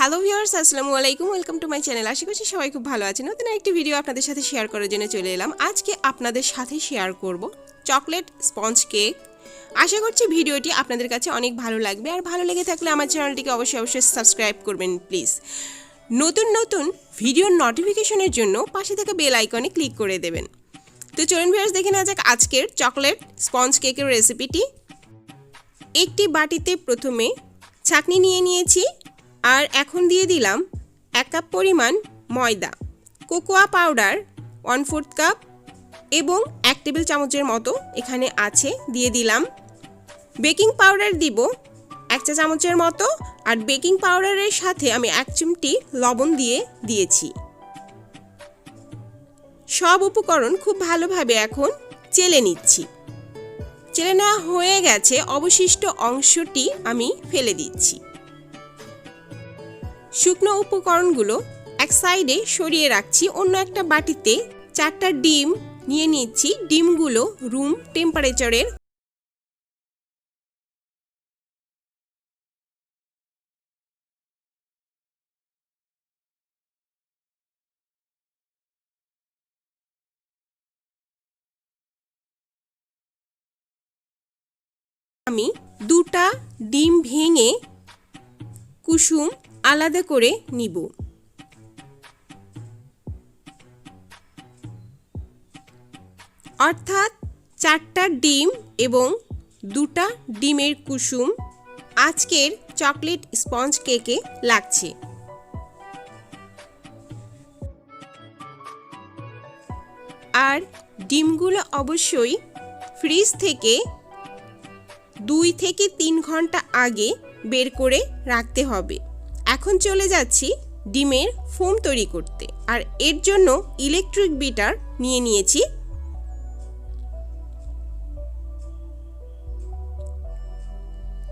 Hello viewers আসসালামু আলাইকুম welcome to my channel আশা করছি সবাই খুব ভালো আছেন। নতুন একটি ভিডিও আপনাদের সাথে শেয়ার করার জন্য চলে এলাম। আজকে আপনাদের সাথে শেয়ার করব চকলেট স্পঞ্জ কেক আশা করছি ভিডিওটি আপনাদের কাছে অনেক ভালো লাগবে। আর ভালো লেগে থাকলে আমার চ্যানেলটিকে অবশ্যই অবশ্যই সাবস্ক্রাইব করবেন প্লিজ নতুন নতুন ভিডিওর নোটিফিকেশনের জন্য পাশে থাকা বেল আইকনে ক্লিক করে দেবেন। তো চলুন ভিউয়ার্স দেখে নেওয়া যাক আজকের চকলেট স্পঞ্জ কেকের রেসিপিটি একটি বাটিতে প্রথমে ছাকনি নিয়ে নিয়েছি। আর এখন দিয়ে দিলাম এক কাপ পরিমাণ ময়দা, cocoa powder one fourth cup এবং এক টেবিল চামচের মতো এখানে আছে, দিয়ে দিলাম। বেকিং পাউডার দিব এক চা চামচের মতো আর বেকিং পাউডারের সাথে আমি এক চিমটি লবণ দিয়ে দিয়েছি। সব উপকরণ খুব ভালোভাবে এখন চেলে নিচ্ছি। চেলে নেওয়া হয়ে গেছে, অবশিষ্ট অংশটি আমি ফেলে দিচ্ছি। শুকনো উপকরণগুলো এক সাইডে সরিয়ে রাখছি। অন্য একটা বাটিতে চারটা ডিম নিয়ে নিচ্ছি। ডিমগুলো রুম টেম্পারেচারের আমি দুটা ডিম ভেঙে কুসুম আলাদা করে নিব। অর্থাৎ চারটা ডিম এবং দুটা ডিমের কুসুম আজকের চকলেট স্পঞ্জ কেকে লাগছে। আর ডিমগুলো অবশ্যই ফ্রিজ থেকে দুই থেকে তিন ঘণ্টা আগে বের করে রাখতে হবে। এখন চলে যাচ্ছি ডিমের ফোম তৈরি করতে। আর এর জন্য ইলেকট্রিক বিটার নিয়ে নিয়েছি।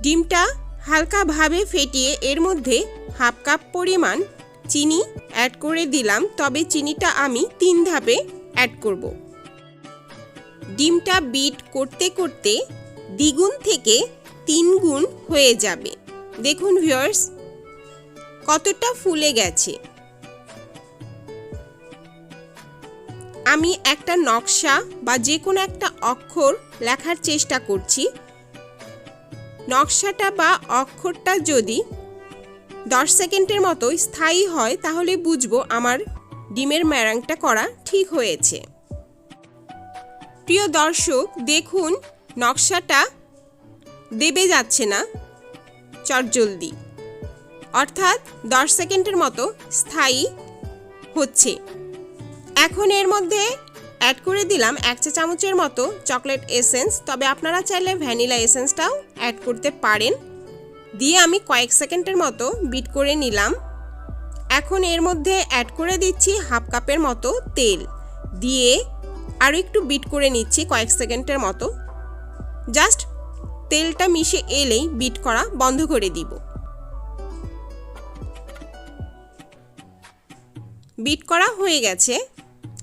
ডিমটা হালকাভাবে ফেটিয়ে এর মধ্যে হাফ কাপ পরিমাণ চিনি অ্যাড করে দিলাম। তবে চিনিটা আমি তিন ধাপে অ্যাড করব। ডিমটা বিট করতে করতে দ্বিগুণ থেকে তিন গুণ হয়ে যাবে। দেখুন ভিউয়ার্স কতটা ফুলে গেছে। আমি একটা নকশা বা যে কোনো একটা অক্ষর লেখার চেষ্টা করছি। নকশাটা বা অক্ষরটা যদি দশ সেকেন্ডের মতো স্থায়ী হয়, তাহলে বুঝব আমার ডিমের ম্যারাংটা করা ঠিক হয়েছে। প্রিয় দর্শক, দেখুন, নকশাটা দেবে যাচ্ছে না, চটজলদি। অর্থাৎ দশ সেকেন্ডের মতো স্থায়ী হচ্ছে। এখন এর মধ্যে অ্যাড করে দিলাম এক চা চামচের মতো চকলেট এসেন্স তবে আপনারা চাইলে ভ্যানিলা এসেন্সটাও অ্যাড করতে পারেন। দিয়ে আমি কয়েক সেকেন্ডের মতো বিট করে নিলাম। এখন এর মধ্যে অ্যাড করে দিচ্ছি হাফ কাপের মতো তেল। দিয়ে আরও একটু বিট করে নিচ্ছি কয়েক সেকেন্ডের মতো। জাস্ট তেলটা মিশে এলেই বিট করা বন্ধ করে দিব। বিট করা হয়ে গেছে।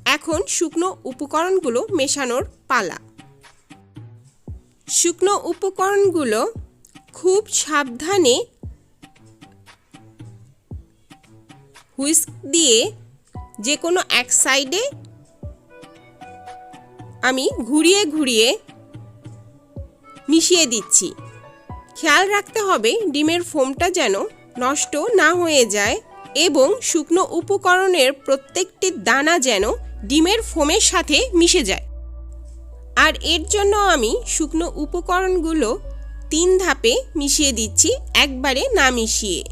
এখন শুকনো উপকরণগুলো মেশানোর পালা। শুকনো উপকরণগুলো খুব সাবধানে হুইস্ক দিয়ে যে কোনো এক সাইডে আমি ঘুরিয়ে ঘুরিয়ে মিশিয়ে দিচ্ছি। খেয়াল রাখতে হবে ডিমের ফোমটা যেন নষ্ট না হয়ে যায়। এবং শুকনো উপকরণের প্রত্যেকটি দানা যেন ডিমের ফোমের সাথে মিশে যায়। আর এর জন্য আমি শুকনো উপকরণগুলো তিন ধাপে মিশিয়ে দিচ্ছি, একবারে না মিশিয়ে।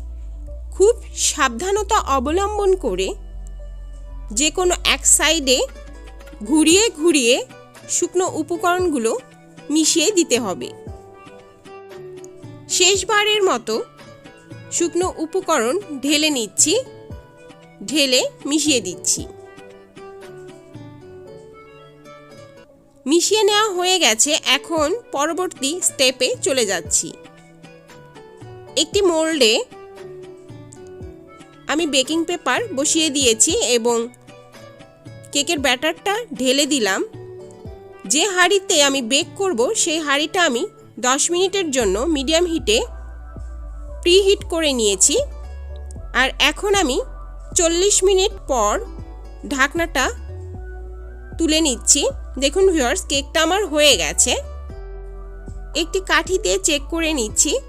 খুব সাবধানতা অবলম্বন করে যে কোনো এক সাইডে ঘুরিয়ে ঘুরিয়ে শুকনো উপকরণগুলো মিশিয়ে দিতে হবে। শেষবারের মতো শুকনো উপকরণ ঢেলে নিচ্ছি, ঢেলে মিশিয়ে দিচ্ছি। মিশিয়ে নেওয়া হয়ে গেছে, এখন পরবর্তী স্টেপে চলে যাচ্ছি। একটি মোল্ডে আমি বেকিং পেপার বসিয়ে দিয়েছি এবং কেকের ব্যাটারটা ঢেলে দিলাম। যে হাঁড়িতে আমি বেক করব, সেই হাঁড়িটা আমি দশ মিনিটের জন্য মিডিয়াম হিটে প্রিহিট করে নিয়েছি। আর এখন আমি চল্লিশ মিনিট পর ঢাকনাটা তুলে নিচ্ছি। দেখুন ভিউয়ার্স, কেকটা আমার হয়ে গেছে। একটি কাঠিতে চেক করে নিচ্ছি।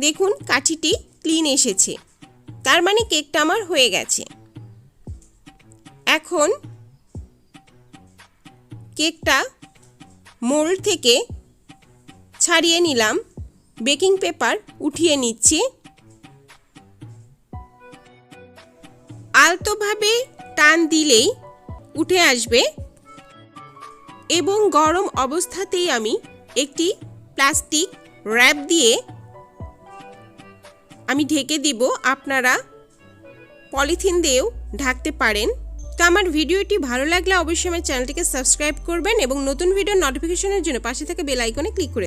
দেখুন, কাঠিটি ক্লিন এসেছে। তার মানে কেকটা আমার হয়ে গেছে। এখন কেকটা মোল্ড থেকে ছাড়িয়ে নিলাম। বেকিং পেপার উঠিয়ে নিচ্ছি। আলতোভাবে টান দিলেই উঠে আসবে এবং গরম অবস্থাতেই আমি একটি প্লাস্টিক র্যাপ দিয়ে আমি ঢেকে দিব। আপনারা পলিথিন দিয়েও ঢাকতে পারেন। তো আমার ভিডিওটি ভালো লাগলে অবশ্যই আমার চ্যানেলটিকে সাবস্ক্রাইব করবেন এবং নতুন ভিডিও নোটিফিকেশনের জন্য পাশে থাকা বেল আইকনে ক্লিক করে